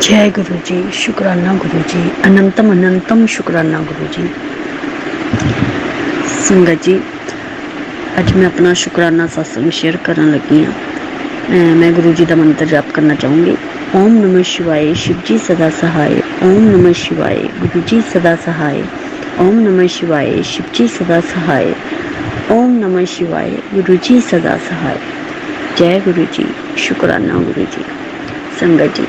ਜੈ ਗੁਰੂ ਜੀ ਸ਼ੁਕਰਾਨਾ ਗੁਰੂ ਜੀ ਅਨੰਤਮ ਅਨੰਤਮ ਸ਼ੁਕਰਾਨਾ ਗੁਰੂ ਜੀ ਸੰਗਤ ਜੀ ਅੱਜ ਮੈਂ ਆਪਣਾ ਸ਼ੁਕਰਾਨਾ ਸਤਸੰਗ ਸ਼ੇਅਰ ਕਰਨ ਲੱਗੀ ਹਾਂ ਅਹ ਮੈਂ ਗੁਰੂ ਜੀ ਦਾ ਮੰਤਰ ਜਪ ਕਰਨਾ ਚਾਹੂੰਗੀ ਓਮ ਨਮः ਸ਼ਿਵਾਏ ਸ਼ਿਵ ਜੀ ਸਦਾ ਸਹਾਇ ਓਮ ਨਮः ਸ਼ਿਵਾਏ ਗੁਰੂ ਜੀ ਸਦਾ ਸਹਾਇ ਓਮ ਨਮः ਸ਼ਿਵਾਏ ਸ਼ਿਵ ਜੀ ਸਦਾ ਸਹਾਇ ਓਮ ਨਮः ਸ਼ਿਵਾਏ ਗੁਰੂ ਜੀ ਸਦਾ ਸਹਾਇ ਜੈ ਗੁਰੂ ਜੀ ਸ਼ੁਕਰਾਨਾ ਗੁਰੂ ਜੀ ਸੰਗਤ ਜੀ।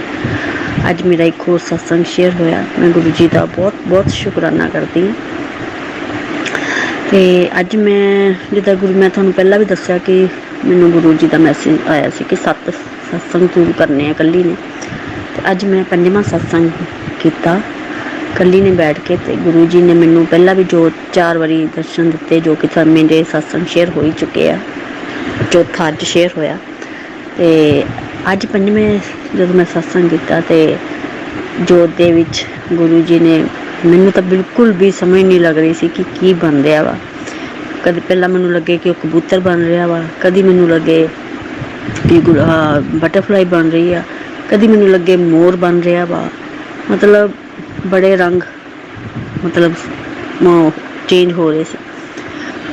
ਅੱਜ ਮੇਰਾ ਇੱਕ ਹੋਰ ਸਤਸੰਗ ਸ਼ੇਅਰ ਹੋਇਆ। ਮੈਂ ਗੁਰੂ ਜੀ ਦਾ ਬਹੁਤ ਬਹੁਤ ਸ਼ੁਕਰਾਨਾ ਕਰਦੀ ਹਾਂ। ਤੇ ਅੱਜ ਮੈਂ, ਜਿੱਦਾਂ ਗੁਰੂ, ਮੈਂ ਤੁਹਾਨੂੰ ਪਹਿਲਾਂ ਵੀ ਦੱਸਿਆ ਕਿ ਮੈਨੂੰ ਗੁਰੂ ਜੀ ਦਾ ਮੈਸੇਜ ਆਇਆ ਸੀ ਕਿ ਸੱਤ ਸਤਸੰਗ ਤੂੰ ਕਰਨੇ ਆ ਕੱਲੀ ਨੇ। ਤੇ ਅੱਜ ਮੈਂ ਪੰਜਵਾਂ ਸਤਸੰਗ ਕੀਤਾ ਕੱਲੀ ਨੇ ਬੈਠ ਕੇ ਤੇ ਗੁਰੂ ਜੀ ਨੇ ਮੈਨੂੰ ਪਹਿਲਾਂ ਵੀ ਜੋ ਚਾਰ ਵਾਰੀ ਦਰਸ਼ਨ ਦਿੱਤੇ, ਜੋ ਕਿ ਸਭ ਮੇਰੇ ਸਤਸੰਗ ਸ਼ੇਅਰ ਹੋ ਹੀ ਚੁੱਕੇ ਆ। ਚੌਥਾ ਅੱਜ ਸ਼ੇਅਰ ਹੋਇਆ। ਤੇ ਅੱਜ ਪੰਜਵੇਂ ਜਦੋਂ ਮੈਂ ਸਤਸੰਗ ਕੀਤਾ ਤੇ ਜੋਤ ਦੇ ਵਿੱਚ ਗੁਰੂ ਜੀ ਨੇ ਮੈਨੂੰ ਤਾਂ ਬਿਲਕੁਲ ਵੀ ਸਮਝ ਨਹੀਂ ਲੱਗ ਰਹੀ ਸੀ ਕਿ ਕੀ ਬਣ ਰਿਹਾ ਵਾ। ਕਦੇ ਪਹਿਲਾਂ ਮੈਨੂੰ ਲੱਗੇ ਕਿ ਉਹ ਕਬੂਤਰ ਬਣ ਰਿਹਾ ਵਾ, ਕਦੀ ਮੈਨੂੰ ਲੱਗੇ ਕਿ ਬਟਰਫਲਾਈ ਬਣ ਰਹੀ ਆ, ਕਦੀ ਮੈਨੂੰ ਲੱਗੇ ਮੋਰ ਬਣ ਰਿਹਾ ਵਾ। ਮਤਲਬ ਬੜੇ ਰੰਗ, ਮਤਲਬ ਚੇਂਜ ਹੋ ਰਹੇ ਸੀ।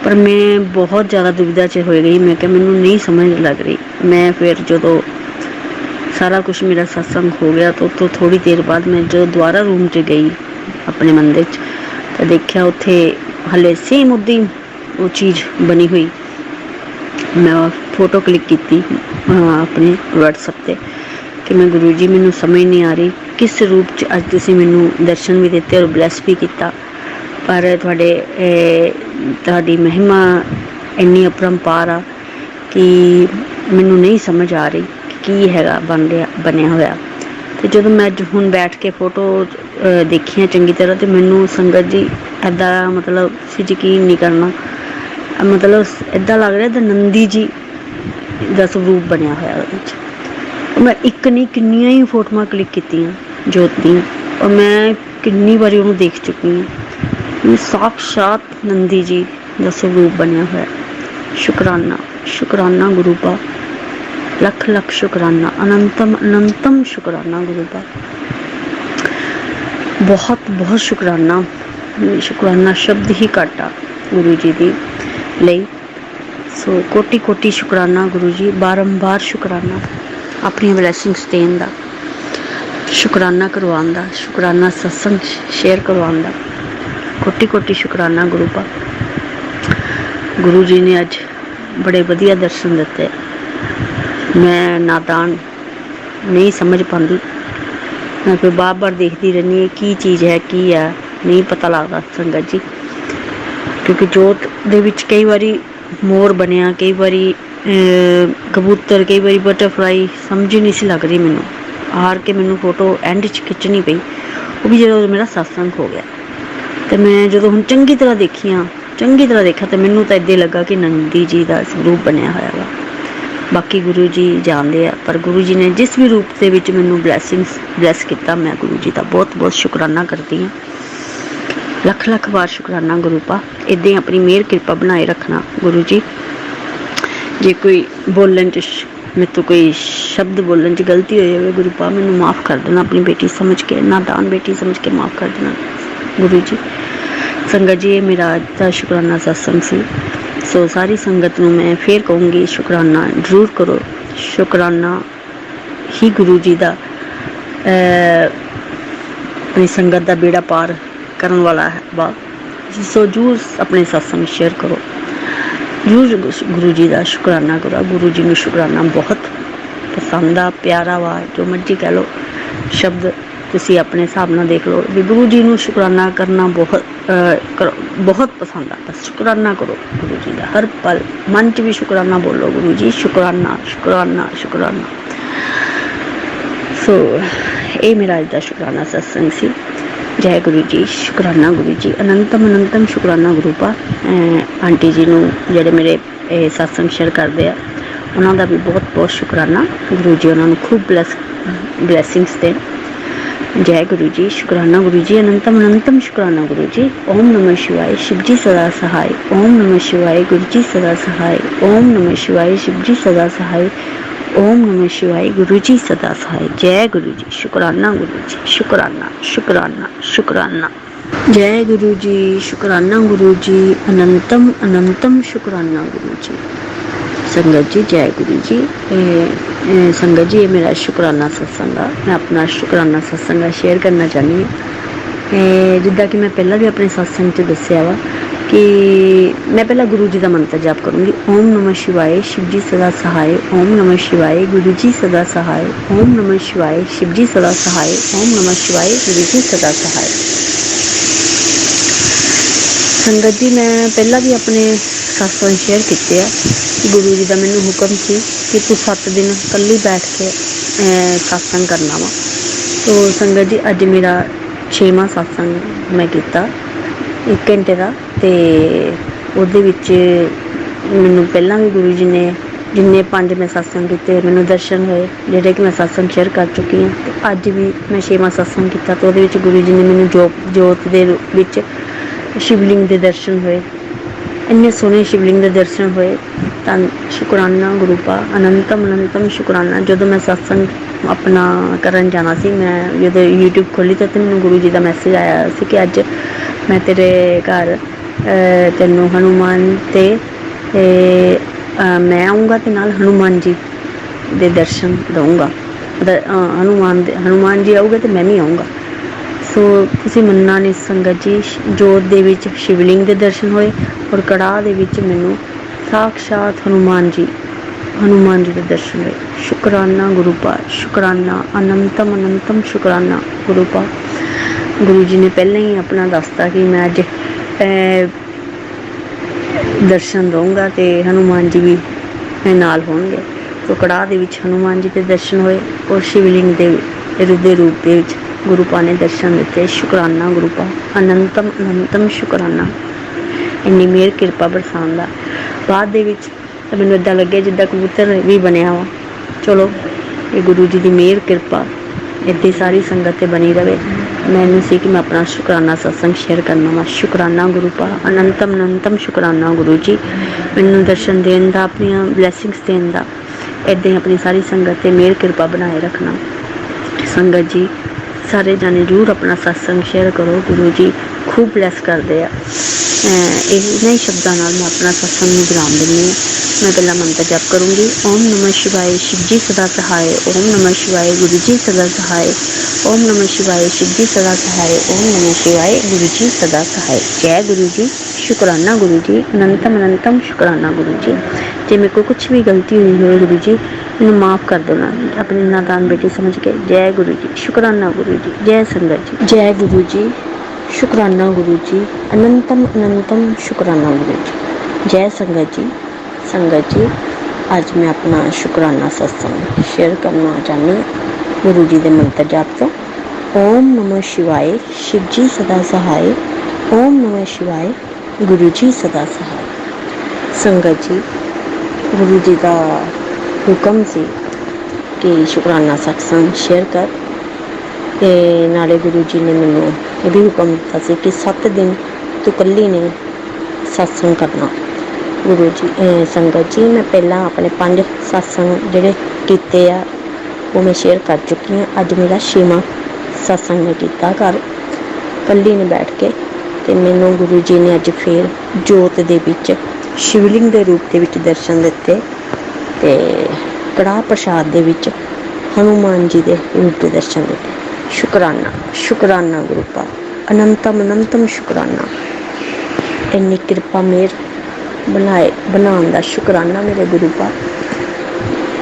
ਪਰ ਮੈਂ ਬਹੁਤ ਜ਼ਿਆਦਾ ਦੁਵਿਧਾ 'ਚ ਹੋ ਗਈ, ਮੈਂ ਕਿਹਾ ਮੈਨੂੰ ਨਹੀਂ ਸਮਝ ਲੱਗ ਰਹੀ। ਮੈਂ ਫਿਰ ਜਦੋਂ ਸਾਰਾ ਕੁਝ ਮੇਰਾ ਸਤਸੰਗ ਹੋ ਗਿਆ ਤਾਂ ਉੱਥੋਂ ਥੋੜੀ ਦੇਰ ਬਾਅਦ ਮੈਂ ਜਦੋਂ ਦੁਬਾਰਾ ਰੂਮ 'ਚ ਗਈ ਆਪਣੇ ਮੰਦਿਰ 'ਚ, ਤਾਂ ਦੇਖਿਆ ਉੱਥੇ ਹਲੇ ਸੇਮ ਉਦੀ ਉਹ ਚੀਜ਼ ਬਣੀ ਹੋਈ। ਮੈਂ ਫੋਟੋ ਕਲਿੱਕ ਕੀਤੀ ਆਪਣੇ WhatsApp ਤੇ। ਕਿ ਮੈਂ ਗੁਰੂ ਜੀ, ਮੈਨੂੰ ਸਮਝ ਨਹੀਂ ਆ ਰਹੀ ਕਿਸ ਰੂਪ 'ਚ ਅੱਜ ਤੁਸੀਂ ਮੈਨੂੰ ਦਰਸ਼ਨ ਵੀ ਦਿੱਤੇ ਔਰ ਬਲੈਸ ਵੀ ਕੀਤਾ। ਪਰ ਤੁਹਾਡੇ ਤੁਹਾਡੀ ਮਹਿਮਾ ਇੰਨੀ ਅਪਰੰਪਾਰ ਆ ਕਿ ਮੈਨੂੰ ਨਹੀਂ ਸਮਝ ਆ ਰਹੀ। ਕੀ ਹੈਗਾ ਬਣ ਰਿਹਾ, ਬਣਿਆ ਹੋਇਆ। ਤੇ ਜਦੋਂ ਮੈਂ ਅੱਜ ਹੁਣ ਬੈਠ ਕੇ ਫੋਟੋ ਦੇਖੀਆਂ ਚੰਗੀ ਤਰ੍ਹਾਂ ਤੇ ਮੈਨੂੰ ਸੰਗਤ ਜੀ ਐਦਾਂ ਮਤਲਬ ਸੀ ਯਕੀਨ ਨਹੀਂ ਕਰਨਾ। ਮਤਲਬ ਐਦਾਂ ਲੱਗ ਰਿਹਾ ਤਾਂ ਨੰਦੀ ਜੀ ਦਾ ਸਰੂਪ ਬਣਿਆ ਹੋਇਆ ਉਹਦੇ ਵਿੱਚ। ਮੈਂ ਇੱਕ ਨਹੀਂ, ਕਿੰਨੀਆਂ ਹੀ ਫੋਟੋਆਂ ਕਲਿੱਕ ਕੀਤੀਆਂ ਜੋਤ ਦੀਆਂ ਔਰ ਮੈਂ ਕਿੰਨੀ ਵਾਰੀ ਉਹਨੂੰ ਦੇਖ ਚੁੱਕੀ ਹਾਂ। ਇਹ ਸਾਖਸ਼ਾਤ ਨੰਦੀ ਜੀ ਦਾ ਸਰੂਪ ਬਣਿਆ ਹੋਇਆ। ਸ਼ੁਕਰਾਨਾ ਸ਼ੁਕਰਾਨਾ ਗੁਰੂ ਪਾ ਲੱਖ ਲੱਖ ਸ਼ੁਕਰਾਨਾ, ਅਨੰਤਮ ਅਨੰਤਮ ਸ਼ੁਕਰਾਨਾ ਗੁਰੂ ਦਾ। ਬਹੁਤ ਬਹੁਤ ਸ਼ੁਕਰਾਨਾ ਸ਼ੁਕਰਾਨਾ ਸ਼ਬਦ ਹੀ ਘਾਟਾ ਗੁਰੂ ਜੀ ਦੀ ਲਈ। ਸੋ ਕੋਟੀ ਕੋਟੀ ਸ਼ੁਕਰਾਨਾ ਗੁਰੂ ਜੀ, ਬਾਰੰਬਾਰ ਸ਼ੁਕਰਾਨਾ, ਆਪਣੀਆਂ ਬਲੇਸਿੰਗਸ ਦੇਣ ਦਾ, ਸ਼ੁਕਰਾਨਾ ਕਰਵਾਉਣ ਦਾ, ਸ਼ੁਕਰਾਨਾ ਸਤਸੰਗ ਸ਼ੇਅਰ ਕਰਵਾਉਣ ਦਾ। ਕੋਟੀ ਕੋਟੀ ਸ਼ੁਕਰਾਨਾ ਗੁਰੂ ਪਾ ਗੁਰੂ ਜੀ ਨੇ ਅੱਜ ਬੜੇ ਵਧੀਆ ਦਰਸ਼ਨ ਦਿੱਤੇ। ਮੈਂ ਨਾਦਾਨ ਨਹੀਂ ਸਮਝ ਪਾਉਂਦੀ। ਮੈਂ ਫਿਰ ਬਾਰ-ਬਾਰ ਦੇਖਦੀ ਰਹਿੰਦੀ ਹਾਂ, ਕੀ ਚੀਜ਼ ਹੈ, ਕੀ ਹੈ, ਨਹੀਂ ਪਤਾ ਲੱਗਦਾ ਸੰਗਤ ਜੀ। ਕਿਉਂਕਿ ਜੋਤ ਦੇ ਵਿੱਚ ਕਈ ਵਾਰੀ ਮੋਰ ਬਣਿਆ, ਕਈ ਵਾਰੀ ਕਬੂਤਰ, ਕਈ ਵਾਰੀ ਬਟਰਫਲਾਈ ਸਮਝ ਹੀ ਨਹੀਂ ਸੀ ਲੱਗ ਰਹੀ ਮੈਨੂੰ। ਹਾਰ ਕੇ ਮੈਨੂੰ ਫੋਟੋ ਐਂਡ 'ਚ ਖਿੱਚਣੀ ਪਈ। ਉਹ ਵੀ ਜਦੋਂ ਮੇਰਾ ਸਤਸੰਗ ਹੋ ਗਿਆ। ਤੇ ਮੈਂ ਜਦੋਂ ਹੁਣ ਚੰਗੀ ਤਰ੍ਹਾਂ ਦੇਖੀਆਂ ਚੰਗੀ ਤਰ੍ਹਾਂ ਦੇਖਿਆ ਤੇ ਮੈਨੂੰ ਤਾਂ ਇਦਾਂ ਲੱਗਾ ਕਿ ਨੰਦੀ ਜੀ ਦਾ ਸਰੂਪ ਬਣਿਆ ਹੋਇਆ ਬਾਕੀ ਗੁਰੂ ਜੀ ਜਾਣਦੇ ਆ, ਪਰ ਗੁਰੂ ਜੀ ਨੇ ਜਿਸ ਵੀ ਰੂਪ ਦੇ ਵਿੱਚ ਮੈਨੂੰ ਬਲੇਸਿੰਗਸ ਬਲੈਸ ਕੀਤਾ, ਮੈਂ ਗੁਰੂ ਜੀ ਦਾ ਬਹੁਤ ਬਹੁਤ ਸ਼ੁਕਰਾਨਾ ਕਰਦੀ ਹਾਂ। ਲੱਖ ਲੱਖ ਵਾਰ ਸ਼ੁਕਰਾਨਾ ਗੁਰੂ ਪਾ ਇਦਾਂ ਹੀ ਆਪਣੀ ਮਿਹਰ ਕਿਰਪਾ ਬਣਾਏ ਰੱਖਣਾ ਗੁਰੂ ਜੀ। ਜੇ ਕੋਈ ਬੋਲਣ ਚ ਸ਼- ਮੇਰੇ ਤੋਂ ਕੋਈ ਸ਼ਬਦ ਬੋਲਣ ਚ ਗਲਤੀ ਹੋਈ ਹੋਵੇ, ਗੁਰੂ ਪਾ, ਮੈਨੂੰ ਮਾਫ ਕਰ ਦੇਣਾ, ਆਪਣੀ ਬੇਟੀ ਸਮਝ ਕੇ ਨਾਦਾਨ ਬੇਟੀ ਸਮਝ ਕੇ ਮਾਫ ਕਰ ਦੇਣਾ ਗੁਰੂ ਜੀ। ਸੰਗਤ ਜੀ, ਇਹ ਮੇਰਾ ਅੱਜ ਦਾ ਸ਼ੁਕਰਾਨਾ ਸਤਸੰਗ ਸੀ। ਸੋ ਸਾਰੀ ਸੰਗਤ ਨੂੰ ਮੈਂ ਫੇਰ ਕਹੂੰਗੀ, ਸ਼ੁਕਰਾਨਾ ਜ਼ਰੂਰ ਕਰੋ। ਸ਼ੁਕਰਾਨਾ ਹੀ ਗੁਰੂ ਜੀ ਦਾ ਆਪਣੀ ਸੰਗਤ ਦਾ ਬੇੜਾ ਪਾਰ ਕਰਨ ਵਾਲਾ ਹੈ ਵਾ ਸੋ ਜਰੂਰ ਆਪਣੇ ਸਤਸੰਗ ਸ਼ੇਅਰ ਕਰੋ। ਜਰੂਰ ਗੁਰੂ ਜੀ ਦਾ ਸ਼ੁਕਰਾਨਾ ਕਰੋ। ਗੁਰੂ ਜੀ ਨੂੰ ਸ਼ੁਕਰਾਨਾ ਬਹੁਤ ਪਸੰਦ ਆ, ਪਿਆਰਾ ਵਾ, ਜੋ ਮਰਜ਼ੀ ਕਹਿ ਲਓ, ਸ਼ਬਦ ਤੁਸੀਂ ਆਪਣੇ ਹਿਸਾਬ ਨਾਲ ਦੇਖ ਲਓ। ਵੀ ਗੁਰੂ ਜੀ ਨੂੰ ਸ਼ੁਕਰਾਨਾ ਕਰਨਾ ਬਹੁਤ ਕਰੋ- ਬਹੁਤ ਪਸੰਦ ਆ ਬਸ ਸ਼ੁਕਰਾਨਾ ਕਰੋ ਗੁਰੂ ਜੀ ਦਾ। ਹਰ ਪਲ ਮਨ 'ਚ ਵੀ ਸ਼ੁਕਰਾਨਾ ਬੋਲੋ ਗੁਰੂ ਜੀ, ਸ਼ੁਕਰਾਨਾ ਸ਼ੁਕਰਾਨਾ ਸ਼ੁਕਰਾਨਾ। ਸੋ, ਇਹ ਮੇਰਾ ਅੱਜ ਦਾ ਸ਼ੁਕਰਾਨਾ ਸਤਸੰਗ ਸੀ। ਜੈ ਗੁਰੂ ਜੀ, ਸ਼ੁਕਰਾਨਾ ਗੁਰੂ ਜੀ। ਅਨੰਤਮ ਅਨੰਤਮ ਸ਼ੁਕਰਾਨਾ ਗੁਰੂ ਪਾ। ਆਂਟੀ ਜੀ ਨੂੰ ਜਿਹੜੇ ਮੇਰੇ ਇਹ ਸਤਸੰਗ ਸ਼ੇਅਰ ਕਰਦੇ ਆ, ਉਹਨਾਂ ਦਾ ਵੀ ਬਹੁਤ ਬਹੁਤ ਸ਼ੁਕਰਾਨਾ। ਗੁਰੂ ਜੀ ਉਹਨਾਂ ਨੂੰ ਖੂਬ ਬਲੈਸ ਬਲੇਸਿੰਗਸ ਦੇਣ। ਜੈ ਗੁਰੂ ਜੀ ਸ਼ੁਕਰਾਨਾ ਗੁਰੂ ਜੀ ਅਨੰਤਮ ਅਨੰਤਮ ਸ਼ੁਕਰਾਨਾ ਗੁਰੂ ਜੀ ਓਮ ਨਮः ਸ਼ਿਵਾਏ ਸ਼ਿਵ ਜੀ ਸਦਾ ਸਹਾਈ ਓਮ ਨਮः ਸ਼ਿਵਾਏ ਗੁਰੂ ਜੀ ਸਦਾ ਸਹਾਈ ਓਮ ਨਮः ਸ਼ਿਵਾਏ ਸ਼ਿਵ ਜੀ ਸਦਾ ਸਹਾਈ ਓਮ ਨਮः ਸ਼ਿਵਾਏ ਗੁਰੂ ਜੀ ਸਦਾ ਸਹਾਈ ਜੈ ਗੁਰੂ ਜੀ ਸ਼ੁਕਰਾਨਾ ਗੁਰੂ ਜੀ ਸ਼ੁਕਰਾਨਾ ਸ਼ੁਕਰਾਨਾ ਸ਼ੁਕਰਾਨਾ ਜੈ ਗੁਰੂ ਜੀ ਸ਼ੁਕਰਾਨਾ ਗੁਰੂ ਜੀ ਅਨੰਤਮ ਅਨੰਤਮ ਸ਼ੁਕਰਾਨਾ ਗੁਰੂ ਜੀ ਸੰਗਤ ਜੀ ਜੈ ਗੁਰੂ ਜੀ ਇਹ- ਇਹ ਸੰਗਤ ਜੀ ਇਹ ਮੇਰਾ ਸ਼ੁਕਰਾਨਾ ਸਤਸੰਗ ਆ ਮੈਂ ਆਪਣਾ ਸ਼ੁਕਰਾਨਾ ਸਤਸੰਗ ਸ਼ੇਅਰ ਕਰਨਾ ਚਾਹੁੰਦੀ ਹਾਂ ਇਹ ਜਿੱਦਾਂ ਕਿ ਮੈਂ ਪਹਿਲਾਂ ਵੀ ਆਪਣੇ ਸਤਸੰਗ 'ਚ ਦੱਸਿਆ ਵਾ ਕਿ ਮੈਂ ਪਹਿਲਾਂ ਗੁਰੂ ਜੀ ਦਾ ਮੰਤਰ ਜਾਪ ਕਰੂੰਗੀ ਓਮ ਨਮः ਸ਼ਿਵਾਏ ਸ਼ਿਵ ਜੀ ਸਦਾ ਸਹਾਇ ਓਮ ਨਮः ਸ਼ਿਵਾਏ ਗੁਰੂ ਜੀ ਸਦਾ ਸਹਾਇ ਓਮ ਨਮः ਸ਼ਿਵਾਏ ਸ਼ਿਵ ਜੀ ਸਦਾ ਸਹਾਇ ਓਮ ਨਮः ਸ਼ਿਵਾਏ ਗੁਰੂ ਜੀ ਸਦਾ ਸਹਾਇ ਸੰਗਤ ਜੀ ਮੈਂ ਪਹਿਲਾਂ ਵੀ ਆਪਣੇ ਸਤਸੰਗ ਸ਼ੇਅਰ ਕੀਤੇ ਆ ਕਿ ਗੁਰੂ ਜੀ ਦਾ ਮੈਨੂੰ ਹੁਕਮ ਸੀ ਕਿ ਤੂੰ 7 ਦਿਨ ਇਕੱਲੀ ਬੈਠ ਕੇ ਅਹ, ਸਤਸੰਗ ਕਰਨਾ ਵਾ। ਤੋ ਸੰਗਤ ਜੀ ਅੱਜ ਮੇਰਾ 6ਵਾਂ ਸਤਸੰਗ ਮੈਂ ਕੀਤਾ 1 ਘੰਟੇ ਦਾ। ਤੇ ਉਹਦੇ ਵਿੱਚ ਮੈਨੂੰ ਪਹਿਲਾਂ ਵੀ ਗੁਰੂ ਜੀ ਨੇ ਜਿੰਨੇ ਪੰਜ ਮੈਂ ਸਤਸੰਗ ਕੀਤੇ ਮੈਨੂੰ ਦਰਸ਼ਨ ਹੋਏ ਜਿਹੜੇ ਕਿ ਮੈਂ ਸਤਸੰਗ ਸ਼ੇਅਰ ਕਰ ਚੁੱਕੀ ਹਾਂ। ਤੇ ਅੱਜ ਵੀ ਮੈਂ 6ਵਾਂ ਸਤਸੰਗ ਕੀਤਾ ਤੇ ਉਹਦੇ ਵਿੱਚ ਗੁਰੂ ਜੀ ਨੇ ਮੈਨੂੰ ਜੋਤ ਜੋਤ ਦੇ ਰੂਪ ਵਿੱਚ ਸ਼ਿਵਲਿੰਗ ਦੇ ਦਰਸ਼ਨ ਹੋਏ। ਇੰਨੇ ਸੋਹਣੇ ਸ਼ਿਵਲਿੰਗ ਦੇ ਦਰਸ਼ਨ ਹੋਏ, ਤਾਂ ਸ਼ੁਕਰਾਨਾ ਗੁਰੂ ਪਾ, ਅਨੰਤਮ ਅਨੰਤਮ ਸ਼ੁਕਰਾਨਾ। ਜਦੋਂ ਮੈਂ ਸਤਸੰਗ ਆਪਣਾ ਕਰਨ ਜਾਣਾ ਸੀ, ਮੈਂ ਜਦੋਂ YouTube ਖੋਲੀ ਤਾਂ ਮੈਨੂੰ ਗੁਰੂ ਜੀ ਦਾ ਮੈਸੇਜ ਆਇਆ ਸੀ ਕਿ ਅੱਜ ਮੈਂ ਤੇਰੇ ਘਰ ਤੈਨੂੰ ਹਨੂਮਾਨ ਤੇ ਮੈਂ ਆਉਂਗਾ ਤੇ ਨਾਲ ਹਨੂਮਾਨ ਜੀ ਦੇ ਦਰਸ਼ਨ ਦਊਂਗਾ। ਦ- ਹਨੂਮਾਨ ਦੇ, ਹਨੂਮਾਨ ਜੀ ਆਉਗੇ ਤੇ ਮੈਂ ਵੀ ਆਉਂਗਾ ਸੋ ਤੁਸੀਂ ਮੰਨਣਾ ਨਹੀਂ ਸੰਗਤ ਜੀ, ਜੋਤ ਦੇ ਵਿੱਚ ਸ਼ਿਵਲਿੰਗ ਦੇ ਦਰਸ਼ਨ ਹੋਏ ਔਰ ਕੜਾਹ ਦੇ ਵਿੱਚ ਮੈਨੂੰ ਸਾਖਸ਼ਾਤ ਹਨੂਮਾਨ ਜੀ ਹਨੂਮਾਨ ਜੀ ਦੇ ਦਰਸ਼ਨ ਹੋਏ। ਸ਼ੁਕਰਾਨਾ ਗੁਰੂ ਪਾ ਸ਼ੁਕਰਾਨਾ, ਅਨੰਤਮ ਅਨੰਤਮ ਸ਼ੁਕਰਾਨਾ ਗੁਰੂ ਪਾ ਗੁਰੂ ਜੀ ਨੇ ਪਹਿਲਾਂ ਹੀ ਆਪਣਾ ਦੱਸਤਾ ਕਿ ਮੈਂ ਅੱਜ ਦਰਸ਼ਨ ਦਊਂਗਾ ਤੇ ਹਨੂਮਾਨ ਜੀ ਵੀ ਨਾਲ ਹੋਣਗੇ। ਸੋ ਕੜਾਹ ਦੇ ਵਿੱਚ ਹਨੂਮਾਨ ਜੀ ਦੇ ਦਰਸ਼ਨ ਹੋਏ ਔਰ ਸ਼ਿਵਲਿੰਗ ਦੇ ਰੂਪ ਦੇ ਰੂਪ ਦੇ ਵਿੱਚ ਗੁਰੂਪਾ ਨੇ ਦਰਸ਼ਨ ਦਿੱਤੇ, ਸ਼ੁਕਰਾਨਾ ਗੁਰੂਪਾ ਅਨੰਤਮ ਅਨੰਤਮ ਸ਼ੁਕਰਾਨਾ। ਇੰਨੀ ਮਿਹਰ, ਕਿਰਪਾ ਬਰਸਾਉਣ ਦਾ। ਬਾਅਦ ਦੇ ਵਿੱਚ ਤਾਂ ਮੈਨੂੰ ਇਦਾਂ ਲੱਗਿਆ ਜਿੱਦਾਂ ਕਬੂਤਰ ਵੀ ਬਣਿਆ ਵਾ। ਚਲੋ, ਇਹ ਗੁਰੂ ਜੀ ਦੀ ਮਿਹਰ, ਕਿਰਪਾ, ਇੱਦਾਂ ਸਾਰੀ ਸੰਗਤ ਤੇ ਬਣੀ ਰਵੇ। ਮੈਨੂੰ ਸੀ ਕਿ ਮੈਂ ਆਪਣਾ ਸ਼ੁਕਰਾਨਾ ਸਤਸੰਗ ਸ਼ੇਅਰ ਕਰਨਾ ਵਾ। ਸ਼ੁਕਰਾਨਾ ਗੁਰੂ ਪਾ ਅਨੰਤਮ ਅਨੰਤਮ ਸ਼ੁਕਰਾਨਾ ਗੁਰੂ ਜੀ। ਮੈਨੂੰ ਦਰਸ਼ਨ ਦੇਣ ਦਾ, ਆਪਣੀਆਂ ਬਲੇਸਿੰਗਸ ਦੇਣ ਦਾ, ਇੱਦਾਂ ਹੀ ਆਪਣੀ ਸਾਰੀ ਸੰਗਤ ਤੇ ਮਿਹਰ, ਕਿਰਪਾ ਬਣਾਏ ਰੱਖਣਾ। ਸੰਗਤ ਜੀ ਸਾਰੇ ਜਾਣੇ ਜਰੂਰ ਆਪਣਾ ਸਤਸੰਗ ਸ਼ੇਅਰ ਕਰੋ, ਗੁਰੂ ਜੀ ਖੂਬ ਬਲੈਸ ਕਰਦੇ ਆ। ਇਹਨਾਂ ਹੀ ਸ਼ਬਦਾਂ ਨਾਲ ਮੈਂ ਆਪਣਾ ਸਤਸੰਗ ਨੂੰ ਵਿਰਾਮ ਦਿੰਦੀ ਹਾਂ। ਮੈਂ ਪਹਿਲਾ ਮੰਤਰ ਜਪ ਕਰੂੰਗੀ। ਓਮ ਨਮः ਸ਼ਿਵਾਏ, ਸ਼ਿਵ ਜੀ ਸਦਾ ਸਹਾਏ। ਓਮ ਨਮः ਸ਼ਿਵਾਏ, ਗੁਰੂ ਜੀ ਸਦਾ ਸਹਾਏ। ਓਮ ਨਮः ਸ਼ਿਵਾਏ, ਸ਼ਿਵ ਜੀ ਸਦਾ ਸਹਾਏ। ਓਮ ਨਮः ਸ਼ਿਵਾਏ, ਗੁਰੂ ਜੀ ਸਦਾ ਸਹਾਏ। ਜੈ ਗੁਰੂ ਜੀ, ਸ਼ੁਕਰਾਨਾ ਗੁਰੂ ਜੀ। ਅਨੰਤਮ ਅਨੰਤਮ ਸ਼ੁਕਰਾਨਾ ਗੁਰੂ ਜੀ। ਜੇ ਮੇਰੇ ਕੋਲ ਕੁਝ ਵੀ ਗਲਤੀ ਹੋਈ ਹੋਵੇ ਗੁਰੂ ਜੀ ਮੈਨੂੰ ਮਾਫ ਕਰ ਦੇਣਾ ਆਪਣੀ ਨਾਦਾਨ ਬੇਟੀ ਸਮਝ ਕੇ। ਜੈ ਗੁਰੂ ਜੀ, ਸ਼ੁਕਰਾਨਾ ਗੁਰੂ ਜੀ, ਜੈ ਸੰਗਤ ਜੀ। ਜੈ ਗੁਰੂ ਜੀ, ਸ਼ੁਕਰਾਨਾ ਗੁਰੂ ਜੀ, ਅਨੰਤਮ ਅਨੰਤਮ ਸ਼ੁਕਰਾਨਾ ਗੁਰੂ ਜੀ। ਜੈ ਸੰਗਤ ਜੀ ਸੰਗਤ ਜੀ, ਅੱਜ ਮੈਂ ਆਪਣਾ ਸ਼ੁਕਰਾਨਾ ਸਤਸੰਗ ਸ਼ੇਅਰ ਕਰਨਾ ਚਾਹੁੰਦੀ ਹਾਂ। ਗੁਰੂ ਜੀ ਦੇ ਮੰਤਰ ਜਾਪ ਤੋਂ। ਓਮ ਨਮੋ ਸ਼ਿਵਾਏ, ਸ਼ਿਵ ਜੀ ਸਦਾ ਸਹਾਇ ਓਮ ਨਮः ਸ਼ਿਵਾਏ, ਗੁਰੂ ਜੀ ਸਦਾ ਸਹਾਇ ਸੰਗਤ ਜੀ, ਗੁਰੂ ਜੀ ਦਾ ਹੁਕਮ ਸੀ ਕਿ ਸ਼ੁਕਰਾਨਾ ਸਤਸੰਗ ਸ਼ੇਅਰ ਕਰ ਤੇ ਨਾਲੇ ਗੁਰੂ ਜੀ ਨੇ ਮੈਨੂੰ ਇਹ ਵੀ ਹੁਕਮ ਦਿੱਤਾ ਸੀ ਕਿ 7 ਦਿਨ ਤੂੰ ਇਕੱਲੀ ਨੇ ਸਤਸੰਗ ਕਰਨਾ। ਗੁਰੂ ਜੀ ਸੰਗਤ ਜੀ, ਮੈਂ ਪਹਿਲਾਂ ਆਪਣੇ ਪੰਜ ਸਤਸੰਗ ਜਿਹੜੇ ਕੀਤੇ ਆ, ਉਹ ਮੈਂ ਸ਼ੇਅਰ ਕਰ ਚੁੱਕੀ ਹਾਂ। ਅੱਜ ਮੇਰਾ ਛੇਵਾਂ ਸਤਸੰਗ ਮੈਂ ਕੀਤਾ ਘਰ। ਇਕੱਲੀ ਨੇ ਬੈਠ ਕੇ ਤੇ ਮੈਨੂੰ ਗੁਰੂ ਜੀ ਨੇ ਅੱਜ ਫੇਰ ਜੋਤ ਦੇ ਵਿੱਚ ਸ਼ਿਵਲਿੰਗ ਦੇ ਰੂਪ ਦੇ ਵਿੱਚ ਦਰਸ਼ਨ ਦਿੱਤੇ ਤੇ ਕੜਾਹ ਪ੍ਰਸ਼ਾਦ ਦੇ ਵਿੱਚ ਹਨੂਮਾਨ ਜੀ ਦੇ ਰੂਪ ਦੇ ਦਰਸ਼ਨ ਦਿੱਤੇ ਸ਼ੁਕਰਾਨਾ ਸ਼ੁਕਰਾਨਾ ਗੁਰੂ ਪਾ। ਅਨੰਤਮ ਅਨੰਤਮ ਸ਼ੁਕਰਾਨਾ। ਇੰਨੀ ਕਿਰਪਾ ਮੇਰ ਬਣਾਏ, ਬਣਾਉਣ ਦਾ ਸ਼ੁਕਰਾਨਾ ਮੇਰੇ ਗੁਰੂ ਪਾ।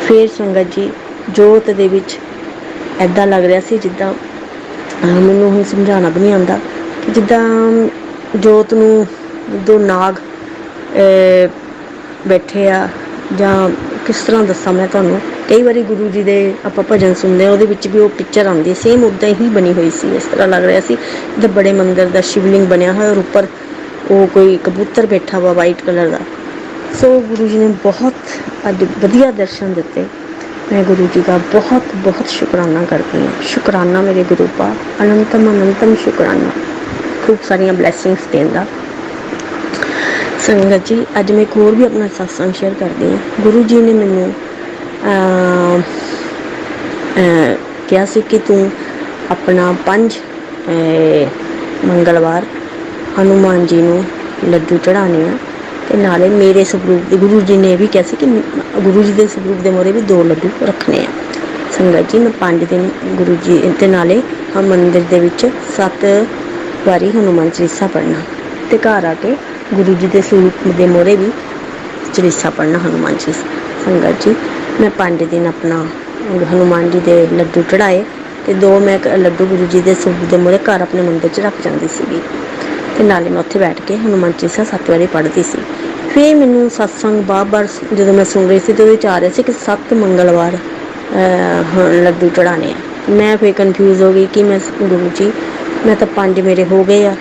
ਫੇਰ ਸੰਗਤ ਜੀ, ਜੋਤ ਦੇ ਵਿੱਚ ਐਦਾਂ ਲੱਗ ਰਿਹਾ ਸੀ ਜਿੱਦਾਂ ਮੈਨੂੰ ਹੁਣ ਸਮਝਾਉਣਾ ਵੀ ਨਹੀਂ ਆਉਂਦਾ ਕਿ ਜਿੱਦਾਂ ਜੋਤ ਨੂੰ ਦੋ ਨਾਗ ਬੈਠੇ ਆ ਜਾਂ ਕਿਸ ਤਰ੍ਹਾਂ ਦੱਸਾਂ ਮੈਂ ਤੁਹਾਨੂੰ? ਕਈ ਵਾਰੀ ਗੁਰੂ ਜੀ ਦੇ ਆਪਾਂ ਭਜਨ ਸੁਣਦੇ ਆ ਉਹਦੇ ਵਿੱਚ ਵੀ ਉਹ ਪਿਕਚਰ ਆਉਂਦੀ ਸੇਮ ਉਦਾਂ ਹੀ ਬਣੀ ਹੋਈ ਸੀ, ਇਸ ਤਰ੍ਹਾਂ ਲੱਗ ਰਿਹਾ ਸੀ। ਜਿੱਦਾਂ ਬੜੇ ਮੰਦਿਰ ਦਾ ਸ਼ਿਵਲਿੰਗ ਬਣਿਆ ਹੋਇਆ ਔਰ ਉੱਪਰ ਉਹ ਕੋਈ ਕਬੂਤਰ ਬੈਠਾ ਵਾ ਵਾਈਟ ਕਲਰ ਦਾ। ਸੋ ਗੁਰੂ ਜੀ ਨੇ ਬਹੁਤ ਅੱਜ ਵਧੀਆ ਦਰਸ਼ਨ ਦਿੱਤੇ। ਮੈਂ ਗੁਰੂ ਜੀ ਦਾ ਬਹੁਤ ਬਹੁਤ ਸ਼ੁਕਰਾਨਾ ਕਰਦੀ ਹਾਂ। ਸ਼ੁਕਰਾਨਾ ਮੇਰੇ ਗੁਰੂ ਪਾ ਅਨੰਤਮ ਅਨੰਤਮ ਸ਼ੁਕਰਾਨਾ। ਖੂਬ ਸਾਰੀਆਂ ਬਲੇਸਿੰਗਸ ਦੇਣ ਦਾ। ਸੰਗਤ ਜੀ ਅੱਜ ਮੈਂ ਇੱਕ ਹੋਰ ਵੀ ਆਪਣਾ ਸਤਸੰਗ ਸ਼ੇਅਰ ਕਰਦੀ ਹਾਂ। ਗੁਰੂ ਜੀ ਨੇ ਮੈਨੂੰ ਅਮ, ਕਿਹਾ ਸੀ ਕਿ ਤੂੰ ਆਪਣਾ ਪੰਜ ਮੰਗਲਵਾਰ ਹਨੂਮਾਨ ਜੀ ਨੂੰ ਲੱਡੂ ਚੜਾਉਣੇ ਆ ਤੇ ਨਾਲੇ ਮੇਰੇ ਸਰੂਪ ਦੇ ਗੁਰੂ ਜੀ ਨੇ ਇਹ ਵੀ ਕਿਹਾ ਸੀ ਕਿ ਗੁਰੂ ਜੀ ਦੇ ਸਰੂਪ ਦੇ ਮੋਰੇ ਵੀ ਦੋ ਲੱਡੂ ਰੱਖਣੇ ਆ। ਸੰਗਤ ਜੀ ਮੈਂ ਪੰਜ ਦਿਨ ਗੁਰੂ ਜੀ ਤੇ ਨਾਲੇ ਹਮ ਮੰਦਿਰ ਦੇ ਵਿੱਚ ਸੱਤ ਵਾਰੀ ਹਨੂਮਾਨ ਚਾਲੀਸਾ ਪੜ੍ਹਨਾ। ਤੇ ਘਰ ਆ ਕੇ ਗੁਰੂ ਜੀ ਦੇ ਸਰੂਪ ਦੇ ਮੋਰੇ ਵੀ ਚਾਲੀਸਾ ਪੜ੍ਹਨਾ ਹਨੂਮਾਨ ਜੀ ਸੰਗਤ ਜੀ। ਮੈਂ ਪੰਜ ਦਿਨ ਆਪਣਾ ਹਨੂਮਾਨ ਜੀ ਦੇ ਲੱਡੂ ਚੜਾਏ ਤੇ ਦੋ ਮੈਂ ਲੱਡੂ ਗੁਰੂ ਜੀ ਦੇ ਸਰੂਪ ਦੇ ਮੋਰੇ ਘਰ ਆਪਣੇ ਮੰਦਰ 'ਚ ਰੱਖ ਜਾਂਦੀ ਸੀਗੀ। ਤੇ ਨਾਲੇ ਮੈਂ ਉੱਥੇ ਬੈਠ ਕੇ ਹਨੂਮਾਨ ਚਾਲੀਸਾ ਸੱਤ ਵਾਰੀ ਪੜ੍ਹਦੀ ਸੀ। ਫਿਰ ਮੈਨੂੰ ਸਤਸੰਗ ਬਾਰ-ਬਾਰ ਜਦੋਂ ਮੈਂ ਸੁਣ ਰਹੀ ਸੀ ਤੇ ਉਹਦੇ ਵਿੱਚ ਆ ਰਿਹਾ ਸੀ ਕਿ ਸੱਤ ਮੰਗਲਵਾਰ ਲੱਡੂ ਚੜਾਣੇ ਆ। ਮੈਂ ਫਿਰ ਕਨਫਿਊਜ਼ ਹੋ ਗਈ ਕਿ ਮੈਂ ਗੁਰੂ ਜੀ, ਮੈਂ ਤਾਂ ਪੰਜ ਮੇਰੇ ਹੋ ਗਏ ਆ।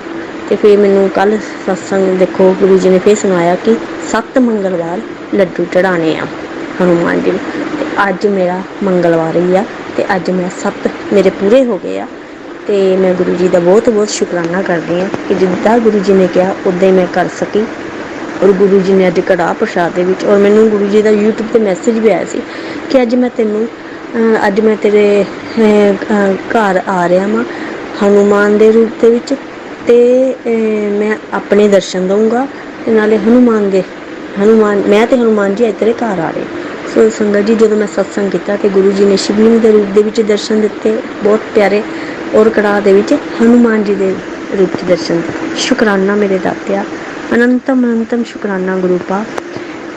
ਤੇ ਫਿਰ ਮੈਨੂੰ ਕੱਲ ਸਤਸੰਗ ਦੇਖੋ ਗੁਰੂ ਜੀ ਨੇ ਫਿਰ ਸੁਣਾਇਆ ਕਿ ਸੱਤ ਮੰਗਲਵਾਰ ਲੱਡੂ ਚੜਾਣੇ ਆ ਹਨੂਮਾਨ ਜੀ ਨੂੰ। ਤੇ ਅੱਜ ਮੇਰਾ ਮੰਗਲਵਾਰ ਹੀ ਆ ਤੇ ਅੱਜ ਮੈਂ ਸੱਤ ਮੇਰੇ ਪੂਰੇ ਹੋ ਗਏ ਆ। ਤੇ ਮੈਂ ਗੁਰੂ ਜੀ ਦਾ ਬਹੁਤ ਬਹੁਤ ਸ਼ੁਕਰਾਨਾ ਕਰਦੀ ਹਾਂ ਕਿ ਜਿੱਦਾਂ ਗੁਰੂ ਜੀ ਨੇ ਕਿਹਾ ਉਦਾਂ ਹੀ ਮੈਂ ਕਰ ਸਕੀ। ਔਰ ਗੁਰੂ ਜੀ ਨੇ ਅੱਜ ਕੜਾਹ ਪ੍ਰਸ਼ਾਦ ਦੇ ਵਿੱਚ ਔਰ ਮੈਨੂੰ ਗੁਰੂ ਜੀ ਦਾ YouTube ਤੇ ਮੈਸੇਜ ਵੀ ਆਇਆ ਸੀ ਕਿ ਅੱਜ ਮੈਂ ਤੈਨੂੰ ਅੱਜ ਮੈਂ ਤੇਰੇ ਘਰ ਆ ਰਿਹਾ ਵਾਂ ਹਨੂਮਾਨ ਦੇ ਰੂਪ ਦੇ ਵਿੱਚ। ਤੇ ਮੈਂ ਆਪਣੇ ਦਰਸ਼ਨ ਦਊਂਗਾ ਤੇ ਨਾਲੇ ਹਨੂਮਾਨ ਦੇ, ਹਨੂਮਾਨ, ਮੈਂ ਤੇ ਹਨੂਮਾਨ ਜੀ ਅੱਜ ਤੇਰੇ ਘਰ ਆ ਰਹੇ। ਸੋ ਸੰਗਤ ਜੀ, ਜਦੋਂ ਮੈਂ ਸਤਸੰਗ ਕੀਤਾ ਤੇ ਗੁਰੂ ਜੀ ਨੇ ਸ਼ਿਵਲਿੰਗ ਦੇ ਰੂਪ ਦੇ ਵਿੱਚ ਦਰਸ਼ਨ ਦਿੱਤੇ, ਬਹੁਤ ਪਿਆਰੇ, ਔਰ ਕੜਾਹ ਦੇ ਵਿੱਚ ਹਨੂਮਾਨ ਜੀ ਦੇ ਰੂਪ 'ਚ ਦਰਸ਼ਨ ਸ਼ੁਕਰਾਨਾ ਮੇਰੇ ਦਾਤਿਆ, ਅਨੰਤਮ ਅਨੰਤਮ ਸ਼ੁਕਰਾਨਾ ਗੁਰੂ ਪਾ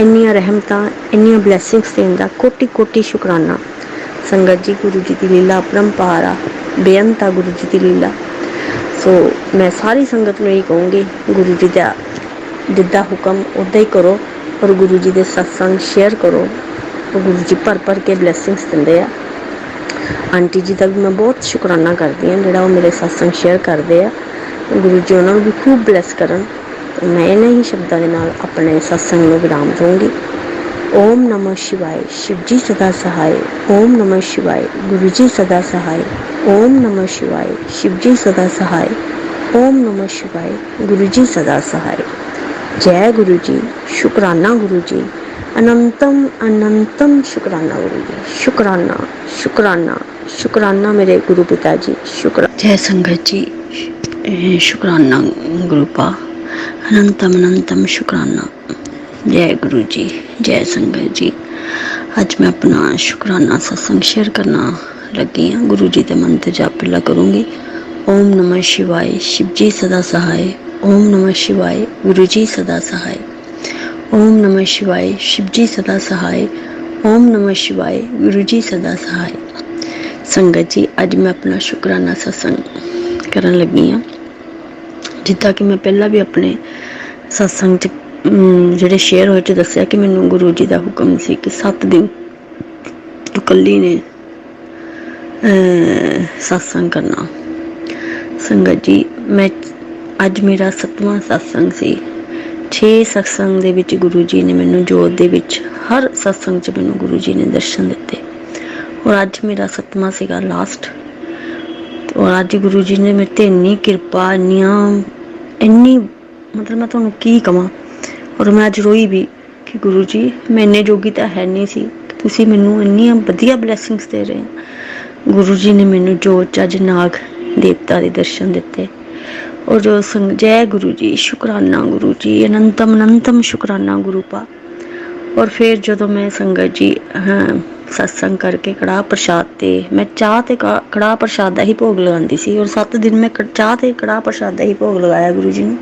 ਇੰਨੀਆਂ ਰਹਿਮਤਾਂ, ਇੰਨੀਆਂ ਬਲੇਸਿੰਗਸ ਦੇਣ ਦਾ ਕੋਟੀ ਕੋਟੀ ਸ਼ੁਕਰਾਨਾ। ਸੰਗਤ ਜੀ, ਗੁਰੂ ਜੀ ਦੀ ਲੀਲਾ ਅਪਰੰਪਾਰ ਆ ਬੇਅੰਤ ਆ ਗੁਰੂ ਜੀ ਦੀ ਲੀਲਾ। ਸੋ ਮੈਂ ਸਾਰੀ ਸੰਗਤ ਨੂੰ ਹੀ ਕਹੂੰਗੀ, ਗੁਰੂ ਜੀ ਦਾ ਜਿੱਦਾਂ ਹੁਕਮ ਉਦਾਂ ਹੀ ਕਰੋ, ਔਰ ਗੁਰੂ ਜੀ ਦੇ ਸਤਸੰਗ ਸ਼ੇਅਰ ਕਰੋ ਉਹ ਗੁਰੂ ਜੀ ਭਰ ਭਰ ਕੇ ਬਲੇਸਿੰਗਸ ਦਿੰਦੇ ਆ। ਆਂਟੀ ਜੀ ਦਾ ਵੀ ਮੈਂ ਬਹੁਤ ਸ਼ੁਕਰਾਨਾ ਕਰਦੀ ਹਾਂ, ਜਿਹੜਾ ਉਹ ਮੇਰੇ ਸਤਸੰਗ ਸ਼ੇਅਰ ਕਰਦੇ ਆ। ਗੁਰੂ ਜੀ ਉਹਨਾਂ ਨੂੰ ਵੀ ਖੂਬ ਬਲੇਸ ਕਰਨ ਮੈਂ ਇਹਨਾਂ ਹੀ ਸ਼ਬਦਾਂ ਦੇ ਨਾਲ ਆਪਣੇ ਸਤਸੰਗ ਨੂੰ ਵਿਰਾਮ ਦਵਾਂਗੀ ਓਮ ਨਮੋ ਸ਼ਿਵਾਏ, ਸ਼ਿਵ ਜੀ ਸਦਾ ਸਹਾਈ ਓਮ ਨਮੋ ਸ਼ਿਵਾਏ, ਗੁਰੂ ਜੀ ਸਦਾ ਸਹਾਈ ਓਮ ਨਮੋ ਸ਼ਿਵਾਏ, ਸ਼ਿਵ ਜੀ ਸਦਾ ਸਹਾਈ ਓਮ ਨਮੋ ਸ਼ਿਵਾਏ, ਗੁਰੂ ਜੀ ਸਦਾ ਸਹਾਈ ਜੈ ਗੁਰੂ ਜੀ, ਸ਼ੁਕਰਾਨਾ ਗੁਰੂ ਜੀ। ਅਨੰਤਮ ਅਨੰਤਮ ਸ਼ੁਕਰਾਨਾ ਗੁਰੂ ਜੀ। ਸ਼ੁਕਰਾਨਾ ਸ਼ੁਕਰਾਨਾ ਸ਼ੁਕਰਾਨਾ ਮੇਰੇ ਗੁਰੂ ਪਿਤਾ ਜੀ ਸ਼ੁਕਰ ਜੈ ਸੰਗਤ ਜੀ ਸ਼ੁਕਰਾਨਾ ਗੁਰੂਪਾ ਅਨੰਤਮ ਅਨੰਤਮ ਸ਼ੁਕਰਾਨਾ। ਜੈ ਗੁਰੂ ਜੀ, ਜੈ ਸੰਗਤ ਜੀ। ਅੱਜ ਮੈਂ ਆਪਣਾ ਸ਼ੁਕਰਾਨਾ ਸਤਸੰਗ ਸ਼ੇਅਰ ਕਰਨਾ ਲੱਗੀ ਹਾਂ। ਗੁਰੂ ਜੀ ਦੇ ਮੰਤਰ ਜਾਪ ਪਹਿਲਾਂ ਕਰੂੰਗੀ। ओम नमः शिवाय। शिवजी सदा सहाय। ओम नमः शिवाय। गुरुजी सदा सहाय। ओम नमः शिवाय। शिवजी सदा सहाय। ओम नमः शिवाय। गुरुजी ਸਦਾ ਸਹਾਇ ਸੰਗਤ ਜੀ ਅੱਜ ਮੈਂ ਆਪਣਾ ਸ਼ੁਕਰਾਨਾ ਸਤਸੰਗ ਕਰਨ ਲੱਗੀ ਆ ਜਿੱਦਾਂ ਕਿ ਮੈਂ ਪਹਿਲਾਂ ਵੀ ਆਪਣੇ ਸਤਸੰਗ ਚ ਜਿਹੜੇ ਸ਼ੇਅਰ ਹੋਏ ਤੇ ਦੱਸਿਆ ਕਿ ਮੈਨੂੰ ਗੁਰੂ ਜੀ ਦਾ ਹੁਕਮ ਸੀ ਕਿ 7 ਦਿਨ ਤੂੰ ਕੱਲੀ ਨੇ ਸਤਸੰਗ ਕਰਨਾ ਸੰਗਤ ਜੀ, ਮੈਂ ਅੱਜ ਮੇਰਾ ਸੱਤਵਾਂ ਸਤਸੰਗ ਸੀ। 6 ਸਤਸੰਗ ਦੇ ਵਿੱਚ ਗੁਰੂ ਜੀ ਨੇ ਮੈਨੂੰ ਜੋਤ ਦੇ ਵਿੱਚ ਹਰ ਸਤਸੰਗ 'ਚ ਮੈਨੂੰ ਗੁਰੂ ਜੀ ਨੇ ਦਰਸ਼ਨ ਦਿੱਤੇ। ਔਰ ਅੱਜ ਮੇਰਾ ਸੱਤਵਾਂ ਸੀਗਾ ਲਾਸਟ ਔਰ ਅੱਜ ਗੁਰੂ ਜੀ ਨੇ ਮੇਰੇ ਤੇ ਇੰਨੀ ਕਿਰਪਾ, ਇੰਨੀਆਂ, ਇੰਨੀ ਮਤਲਬ ਮੈਂ ਤੁਹਾਨੂੰ ਕੀ ਕਵਾਂ? ਔਰ ਮੈਂ ਅੱਜ ਰੋਈ ਵੀ ਕਿ ਗੁਰੂ ਜੀ, ਮੈਂ ਇੰਨੇ ਜੋਗੀ ਤਾਂ ਹੈ ਨਹੀਂ ਸੀ। ਤੁਸੀਂ ਮੈਨੂੰ ਇੰਨੀਆਂ ਵਧੀਆ ਬਲੇਸਿੰਗਸ ਦੇ ਰਹੇ ਹੋ। ਗੁਰੂ ਜੀ ਨੇ ਮੈਨੂੰ ਜੋਤ 'ਚ ਅੱਜ ਨਾਗ ਦੇਵਤਾ ਦੇ ਦਰਸ਼ਨ ਦਿੱਤੇ। ਔਰ ਜੋ ਸੰਗ, ਜੈ ਗੁਰੂ ਜੀ, ਸ਼ੁਕਰਾਨਾ ਗੁਰੂ ਜੀ, ਅਨੰਤਮ ਅਨੰਤਮ ਸ਼ੁਕਰਾਨਾ ਗੁਰੂ ਪਾ। ਔਰ ਫਿਰ ਜਦੋਂ ਮੈਂ ਸੰਗਤ ਜੀ ਸਤਸੰਗ ਕਰਕੇ ਕੜਾਹ ਪ੍ਰਸ਼ਾਦ ਤੇ, ਮੈਂ ਚਾਹ ਤੇ ਕਾ- ਕੜਾਹ ਪ੍ਰਸ਼ਾਦ ਦਾ ਹੀ ਭੋਗ ਲਗਾਉਂਦੀ ਸੀ। ਔਰ 7 ਦਿਨ ਮੈਂ ਕ- ਚਾਹ ਤੇ ਕੜਾਹ ਪ੍ਰਸ਼ਾਦ ਦਾ ਹੀ ਭੋਗ ਲਗਾਇਆ ਗੁਰੂ ਜੀ ਨੂੰ।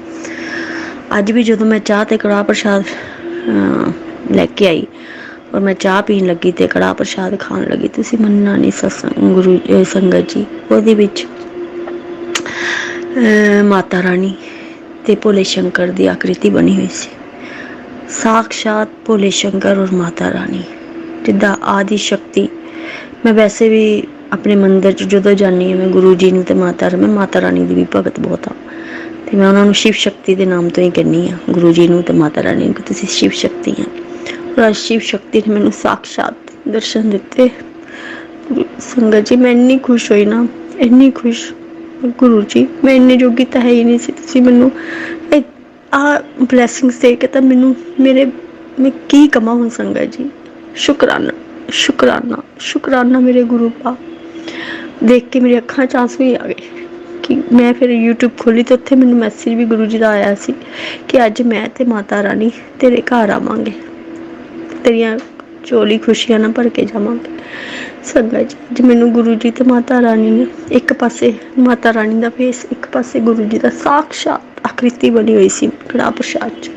ਅੱਜ ਵੀ ਜਦੋਂ ਮੈਂ ਚਾਹ ਤੇ ਕੜਾਹ ਪ੍ਰਸ਼ਾਦ ਲੈ ਕੇ ਆਈ, ਔਰ ਮੈਂ ਚਾਹ ਪੀਣ ਲੱਗੀ ਤੇ ਕੜਾਹ ਪ੍ਰਸ਼ਾਦ ਖਾਣ ਲੱਗੀ, ਤੁਸੀਂ ਮੰਨਣਾ ਨਹੀਂ ਸਤਸੰਗ ਗੁਰੂ ਸੰਗਤ ਜੀ, ਉਹਦੇ ਵਿੱਚ ਮਾਤਾ ਰਾਣੀ ਤੇ ਭੋਲੇ ਸ਼ੰਕਰ ਦੀ ਆਕ੍ਰਿਤੀ ਬਣੀ ਹੋਈ ਸੀ। ਸਾਖਸ਼ਾਤ ਭੋਲੇ ਸ਼ੰਕਰ ਔਰ ਮਾਤਾ ਰਾਣੀ, ਜਿੱਦਾਂ ਆਦਿ ਸ਼ਕਤੀ। ਮੈਂ ਵੈਸੇ ਵੀ ਆਪਣੇ ਮੰਦਿਰ 'ਚ ਜਦੋਂ ਜਾਂਦੀ ਹਾਂ, ਮੈਂ ਗੁਰੂ ਜੀ ਨੂੰ ਤੇ ਮਾਤਾ ਮੈਂ ਮਾਤਾ ਰਾਣੀ ਦੀ ਵੀ ਭਗਤ ਬਹੁਤ ਆ ਤੇ ਮੈਂ ਉਹਨਾਂ ਨੂੰ ਸ਼ਿਵ ਸ਼ਕਤੀ ਦੇ ਨਾਮ ਤੋਂ ਹੀ ਕਹਿੰਨੀ ਆ ਗੁਰੂ ਜੀ ਨੂੰ ਤੇ ਮਾਤਾ ਰਾਣੀ ਨੂੰ ਕਿ ਤੁਸੀਂ ਸ਼ਿਵ ਸ਼ਕਤੀ ਆ ਔਰ ਸ਼ਿਵ ਸ਼ਕਤੀ ਨੇ ਮੈਨੂੰ ਸਾਖਸ਼ਾਤ ਦਰਸ਼ਨ ਦਿੱਤੇ। ਗੁਰੂ ਸੰਗਤ ਜੀ, ਮੈਂ ਇੰਨੀ ਖੁਸ਼ ਹੋਈ ਨਾ, ਇੰਨੀ ਖੁਸ਼ ਗੁਰੂ ਜੀ, ਮੈਂ ਇੰਨੇ ਜੋਗੀ ਤਾਂ ਹੈ ਹੀ ਨਹੀਂ ਸੀ। ਤੁਸੀਂ ਮੈਨੂੰ ਇਹ ਆ ਬਲੇਸਿੰਗਸ ਦੇ ਕੇ ਤਾਂ ਮੈਨੂੰ ਮੇਰੇ, ਮੈਂ ਕੀ ਕਮਾਂ ਹੁਣ ਸੰਗਤ ਜੀ? ਸ਼ੁਕਰਾਨਾ ਸ਼ੁਕਰਾਨਾ ਸ਼ੁਕਰਾਨਾ ਮੇਰੇ ਗੁਰੂ ਪਾ ਦੇਖ ਕੇ ਮੇਰੀ ਅੱਖਾਂ 'ਚ ਆਂਸੂ ਹੀ ਆ ਗਏ ਕਿ ਮੈਂ ਫਿਰ YouTube ਖੋਲੀ ਤੇ ਉੱਥੇ ਮੈਨੂੰ ਮੈਸੇਜ ਵੀ ਗੁਰੂ ਜੀ ਦਾ ਆਇਆ ਸੀ ਕਿ ਅੱਜ ਮੈਂ ਤੇ ਮਾਤਾ ਰਾਣੀ ਤੇਰੇ ਘਰ ਆਵਾਂਗੇ। ਤੇਰੀਆਂ ਚੋਲੀ ਖੁਸ਼ੀਆਂ ਨਾਲ ਭਰ ਕੇ ਜਾਵਾਂਗੇ। ਸੰਗਤ ਜੀ, ਅੱਜ ਮੈਨੂੰ ਗੁਰੂ ਜੀ ਤੇ ਮਾਤਾ ਰਾਣੀ ਨੇ ਇੱਕ ਪਾਸੇ ਮਾਤਾ ਰਾਣੀ ਦਾ ਫੇਸ ਇੱਕ ਪਾਸੇ ਗੁਰੂ ਜੀ ਦਾ ਸਾਖਸ਼ਾਤ ਆਕ੍ਰਿਤੀ ਬਣੀ ਹੋਈ ਸੀ ਕੜਾ ਪ੍ਰਸ਼ਾਦ 'ਚ।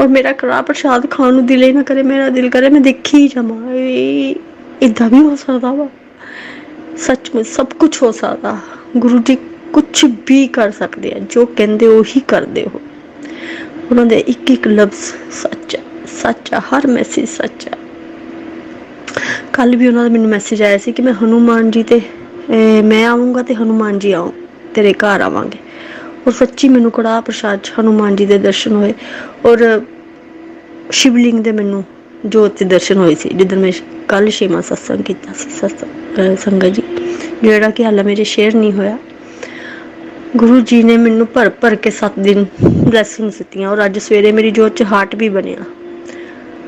ਔਰ ਮੇਰਾ ਕੜਾ ਪ੍ਰਸ਼ਾਦ ਖਾਣ ਨੂੰ ਦਿਲ ਹੀ ਨਾ ਕਰੇ, ਮੇਰਾ ਦਿਲ ਕਰੇ ਮੈਂ ਦੇਖੀ ਜਾਵਾਂ। ਇਹ ਇਦਾਂ ਵੀ ਹੋ ਸਕਦਾ ਵਾ? ਸੱਚਮੁੱਚ ਸਭ ਕੁਝ ਹੋ ਸਕਦਾ। ਗੁਰੂ ਜੀ ਕੁਝ ਵੀ ਕਰ ਸਕਦੇ ਆ, ਜੋ ਕਹਿੰਦੇ ਉਹੀ ਕਰਦੇ ਹੋ। ਉਹਨਾਂ ਦੇ ਇੱਕ ਇੱਕ ਲਫ਼ਜ਼ ਸੱਚ ਸੱਚ ਆ, ਹਰ ਮੈਸੇਜ ਸੱਚ ਆ। ਕੱਲ ਵੀ ਉਹਨਾਂ ਦਾ ਮੈਨੂੰ ਮੈਸੇਜ ਆਇਆ ਸੀ ਕਿ ਮੈਂ ਹਨੂਮਾਨ ਜੀ ਤੇ ਮੈਂ ਆਉਂਗਾ ਤੇ ਹਨੂਮਾਨ ਜੀ ਆਉਂ ਤੇਰੇ ਘਰ ਆਵਾਂਗੇ। ਔਰ ਸੱਚੀ ਮੈਨੂੰ ਕੜਾ ਪ੍ਰਸ਼ਾਦ 'ਚ ਹਨੂਮਾਨ ਜੀ ਦੇ ਦਰਸ਼ਨ ਹੋਏ ਔਰ ਸ਼ਿਵਲਿੰਗ ਦੇ ਮੈਨੂੰ ਜੋਤ ਦੇ ਦਰਸ਼ਨ ਹੋਏ ਸੀ, ਜਿੱਦਣ ਮੈਂ ਕੱਲ ਛੇਵਾਂ ਸਤਸੰਗ ਕੀਤਾ ਸੀ ਸਤਸੰਗ ਸੰਗਤ ਜੀ। ਜਿਹੜਾ ਕਿ ਹਾਲੇ ਮੇਰੇ ਸ਼ੇਅਰ ਨਹੀਂ ਹੋਇਆ। ਗੁਰੂ ਜੀ ਨੇ ਮੈਨੂੰ ਭਰ ਭਰ ਕੇ 7 ਦਿਨ ਬਲੇਸਿੰਗਸ ਦਿੱਤੀਆਂ ਔਰ ਅੱਜ ਸਵੇਰੇ ਮੇਰੀ ਜੋਤ 'ਚ ਹਾਰਟ ਵੀ ਬਣਿਆ।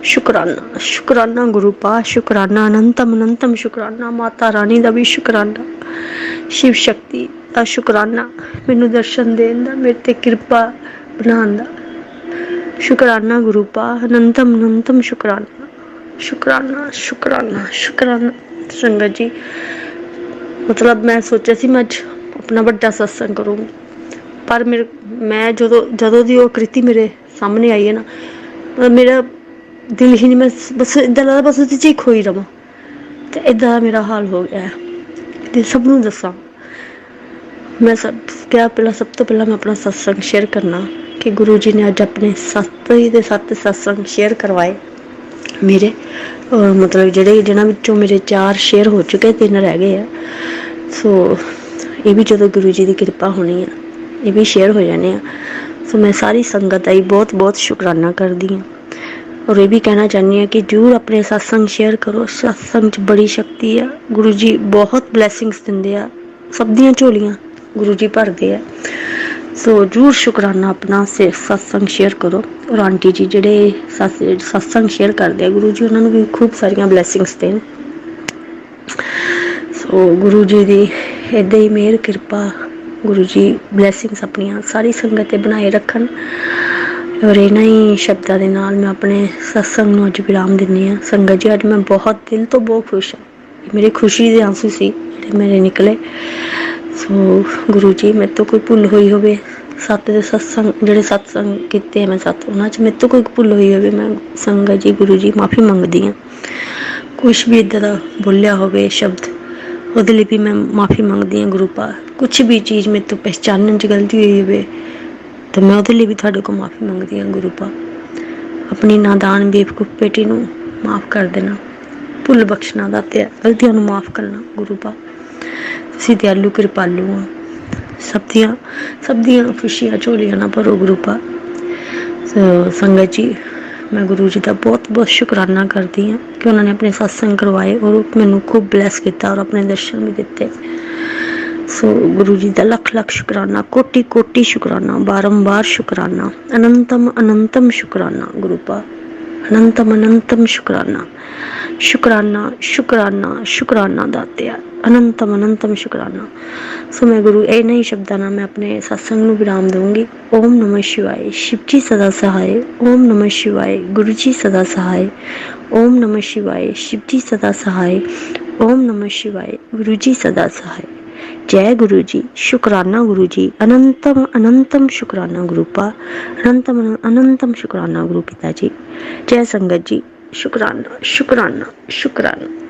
ਸ਼ੁਕਰਾਨਾ ਸ਼ੁਕਰਾਨਾ ਗੁਰੂ ਪਾ ਸ਼ੁਕਰਾਨਾ ਅਨੰਤਮ ਅਨੰਤਮ ਸ਼ੁਕਰਾਨਾ, ਮਾਤਾ ਰਾਣੀ ਦਾ ਵੀ ਸ਼ੁਕਰਾਨਾ। ਸ਼ਿਵ ਸ਼ਕਤੀ ਦਾ ਸ਼ੁਕਰਾਨਾ, ਮੈਨੂੰ ਦਰਸ਼ਨ ਦੇਣ ਦਾ, ਮੇਰੇ ਤੇ ਕਿਰਪਾ ਬਣਾਉਣ ਦਾ। ਸ਼ੁਕਰਾਨਾ ਗੁਰੂ ਪਾ ਅਨੰਤਮ ਅਨੰਤਮ ਸ਼ੁਕਰਾਨਾ। ਸ਼ੁਕਰਾਨਾ ਸ਼ੁਕਰਾਨਾ ਸ਼ੁਕਰਾਨਾ। ਸੰਗਤ ਜੀ, ਮਤਲਬ ਮੈਂ ਸੋਚਿਆ ਸੀ ਮੈਂ ਅੱਜ ਆਪਣਾ ਵੱਡਾ ਸਤਸੰਗ ਕਰੂੰਗੀ ਪਰ ਮੇਰੇ, ਮੈਂ ਜਦੋਂ ਜਦੋਂ ਦੀ ਉਹ ਕ੍ਰਿਤੀ ਮੇਰੇ ਸਾਹਮਣੇ ਆਈ ਹੈ ਨਾ ਮਤਲਬ ਮੇਰਾ ਦਿਲ ਹੀ ਨਹੀਂ, ਮੈਂ ਬਸ ਇਦਾਂ ਲੱਗਦਾ ਬਸ ਉਹਦੇ 'ਚ ਹੀ ਖੋਈ ਰਵਾਂ। ਤੇ ਇਦਾਂ ਦਾ ਮੇਰਾ ਹਾਲ ਹੋ ਗਿਆ ਹੈ। ਤੇ ਸਭ ਨੂੰ ਦੱਸਾਂ, ਮੈਂ ਸਭ ਕਿਹਾ ਪਹਿਲਾਂ, ਸਭ ਤੋਂ ਪਹਿਲਾਂ ਮੈਂ ਆਪਣਾ ਸਤਸੰਗ ਸ਼ੇਅਰ ਕਰਨਾ ਕਿ ਗੁਰੂ ਜੀ ਨੇ ਅੱਜ ਆਪਣੇ ਸੱਤ ਹੀ ਦੇ ਸੱਤ ਸਤਸੰਗ ਸ਼ੇਅਰ ਕਰਵਾਏ। ਮੇਰੇ ਮਤਲਬ ਜਿਹੜੇ, ਜਿਹਨਾਂ ਵਿੱਚੋਂ ਮੇਰੇ ਚਾਰ ਸ਼ੇਅਰ ਹੋ ਚੁੱਕੇ ਤਿੰਨ ਰਹਿ ਗਏ ਆ। ਸੋ, ਇਹ ਵੀ ਜਦੋਂ ਗੁਰੂ ਜੀ ਦੀ ਕਿਰਪਾ ਹੋਣੀ ਆ, ਇਹ ਵੀ ਸ਼ੇਅਰ ਹੋ ਜਾਣੇ ਆ। ਸੋ ਮੈਂ ਸਾਰੀ ਸੰਗਤ ਦਾ ਹੀ ਬਹੁਤ ਬਹੁਤ ਸ਼ੁਕਰਾਨਾ ਕਰਦੀ ਹਾਂ। ਔਰ ਇਹ ਵੀ ਕਹਿਣਾ ਚਾਹੁੰਦੀ ਹਾਂ ਕਿ ਜਰੂਰ ਆਪਣੇ ਸਤਸੰਗ ਸ਼ੇਅਰ ਕਰੋ। ਸਤਸੰਗ 'ਚ ਬੜੀ ਸ਼ਕਤੀ ਆ। ਗੁਰੂ ਜੀ ਬਹੁਤ ਬਲੇਸਿੰਗਸ ਦਿੰਦੇ ਆ। ਸਭ ਦੀਆਂ ਝੋਲੀਆਂ ਗੁਰੂ ਜੀ ਭਰਦੇ ਆ। ਸੋ ਜਰੂਰ ਸ਼ੁਕਰਾਨਾ ਆਪਣਾ ਸੇ, ਸਤਸੰਗ ਸ਼ੇਅਰ ਕਰੋ। ਔਰ ਆਂਟੀ ਜੀ ਜਿਹੜੇ ਸਤਸ- ਸਤਸੰਗ ਸ਼ੇਅਰ ਕਰਦੇ ਆ, ਗੁਰੂ ਜੀ ਉਹਨਾਂ ਨੂੰ ਵੀ ਖੂਬ ਸਾਰੀਆਂ ਬਲੇਸਿੰਗਸ ਦੇਣ। ਸੋ ਗੁਰੂ ਜੀ ਦੀ ਏਦਾਂ ਹੀ ਮਿਹਰ, ਕਿਰਪਾ ਗੁਰੂ ਜੀ ਬਲੇਸਿੰਗਸ ਆਪਣੀਆਂ ਸਾਰੀ ਸੰਗਤ ਤੇ ਬਣਾਏ ਰੱਖਣ। ਔਰ ਇਹਨਾਂ ਹੀ ਸ਼ਬਦਾਂ ਦੇ ਨਾਲ ਮੈਂ ਆਪਣੇ ਸਤਸੰਗ ਨੂੰ ਅੱਜ ਵਿਰਾਮ ਦਿੰਦੀ ਹਾਂ। ਸੰਗਤ ਜੀ, ਅੱਜ ਮੈਂ ਬਹੁਤ ਦਿਲ ਤੋਂ ਬਹੁਤ ਖੁਸ਼ ਹਾਂ। ਇਹ ਮੇਰੇ ਖੁਸ਼ੀ ਦੇ ਆਂਸੂ ਸੀ ਜਿਹੜੇ ਮੇਰੇ ਨਿਕਲੇ। ਸੋ ਗੁਰੂ ਜੀ, ਮੇਰੇ ਤੋਂ ਕੋਈ ਭੁੱਲ ਹੋਈ ਹੋਵੇ, ਸੱਤ ਦੇ ਸਤਸੰਗ, ਜਿਹੜੇ ਸਤਸੰਗ ਕੀਤੇ ਮੈਂ ਸੱਤ, ਉਹਨਾਂ 'ਚ ਮੇਰੇ ਤੋਂ ਕੋਈ ਭੁੱਲ ਹੋਈ ਹੋਵੇ, ਮੈਂ ਸੰਗਤ ਜੀ, ਗੁਰੂ ਜੀ, ਮਾਫੀ ਮੰਗਦੀ ਹਾਂ। ਕੁਛ ਵੀ ਇਦਾਂ ਦਾ ਬੋਲਿਆ ਹੋਵੇ, ਸ਼ਬਦ, ਉਹਦੇ ਲਈ ਵੀ ਮੈਂ ਮਾਫੀ ਮੰਗਦੀ ਹਾਂ ਗੁਰੂ ਪਾ ਕੁਛ ਵੀ ਚੀਜ਼ ਮੇਰੇ ਤੋਂ ਪਹਿਚਾਨਣ 'ਚ ਗਲਤੀ ਹੋਈ ਹੋਵੇ ਤਾਂ ਮੈਂ ਉਹਦੇ ਲਈ ਵੀ ਤੁਹਾਡੇ ਕੋਲ ਮਾਫੀ ਮੰਗਦੀ ਹਾਂ ਗੁਰੂ ਪਾ ਆਪਣੀ ਨਾਦਾਨ ਬੇਵਕੂਫ ਬੇਟੀ ਨੂੰ ਮਾਫ ਕਰ ਦੇਣਾ। ਭੁੱਲ ਬਖਸ਼ਣਾ ਦਾ ਤੇ ਗਲਤੀਆਂ ਨੂੰ ਮਾਫ ਕਰਨਾ ਗੁਰੂ ਪਾ ਤੁਸੀਂ ਦਿਆਲੂ ਕਿਰਪਾਲੂ ਆ ਸਭ ਦੀਆਂ ਸਭ ਦੀਆਂ ਖੁਸ਼ੀਆਂ ਝੋਲੀਆਂ ਨਾ ਭਰੋ ਗੁਰੂ ਪਾ ਸੰਗਤ ਜੀ, ਮੈਂ ਗੁਰੂ ਜੀ ਦਾ ਬਹੁਤ ਬਹੁਤ ਸ਼ੁਕਰਾਨਾ ਕਰਦੀ ਹਾਂ ਕਿ ਉਹਨਾਂ ਨੇ ਆਪਣੇ ਸਤਸੰਗ ਕਰਵਾਏ ਔਰ ਉਹ ਮੈਨੂੰ ਖੂਬ ਬਲੈਸ ਕੀਤਾ ਔਰ ਆਪਣੇ ਦਰਸ਼ਨ ਵੀ ਦਿੱਤੇ। ਸੋ ਗੁਰੂ ਜੀ ਦਾ ਲੱਖ ਲੱਖ ਸ਼ੁਕਰਾਨਾ ਕੋਟੀ ਕੋਟੀ ਸ਼ੁਕਰਾਨਾ ਬਾਰੰਬਾਰ ਸ਼ੁਕਰਾਨਾ ਅਨੰਤਮ ਅਨੰਤਮ ਸ਼ੁਕਰਾਨਾ ਗੁਰੂ ਪਾ ਅਨੰਤਮ ਅਨੰਤਮ ਸ਼ੁਕਰਾਨਾ ਸ਼ੁਕਰਾਨਾ ਸ਼ੁਕਰਾਨਾ ਸ਼ੁਕਰਾਨਾ ਦਾਤਿਆ ਅਨੰਤਮ ਅਨੰਤਮ ਸ਼ੁਕਰਾਨਾ ਸੋ ਮੈਂ ਗੁਰੂ ਇਹ ਨਹੀਂ ਸ਼ਬਦਾਂ ਨਾਲ ਮੈਂ ਆਪਣੇ ਸਤਸੰਗ ਨੂੰ ਵਿਰਾਮ ਦਊਂਗੀ ਓਮ ਨਮः ਸ਼ਿਵਾਏ ਸ਼ਿਵ ਜੀ ਸਦਾ ਸਹਾਏ ਓਮ ਨਮः ਸ਼ਿਵਾਏ ਗੁਰੂ ਜੀ ਸਦਾ ਸਹਾਏ ਓਮ ਨਮः ਸ਼ਿਵਾਏ ਸ਼ਿਵ ਜੀ ਸਦਾ ਸਹਾਏ ਓਮ ਨਮः ਸ਼ਿਵਾਏ ਗੁਰੂ ਜੀ ਸਦਾ ਸਹਾਏ ਜੈ ਗੁਰੂ ਜੀ, ਸ਼ੁਕਰਾਨਾ ਗੁਰੂ ਜੀ, ਅਨੰਤਮ ਅਨੰਤਮ ਸ਼ੁਕਰਾਨਾ ਗੁਰੂ ਪਾ, ਅਨੰਤਮ ਅਨੰਤਮ ਸ਼ੁਕਰਾਨਾ ਗੁਰੂ ਪਿਤਾ ਜੀ, ਜੈ ਸੰਗਤ ਜੀ, ਸ਼ੁਕਰਾਨਾ ਸ਼ੁਕਰਾਨਾ ਸ਼ੁਕਰਾਨਾ।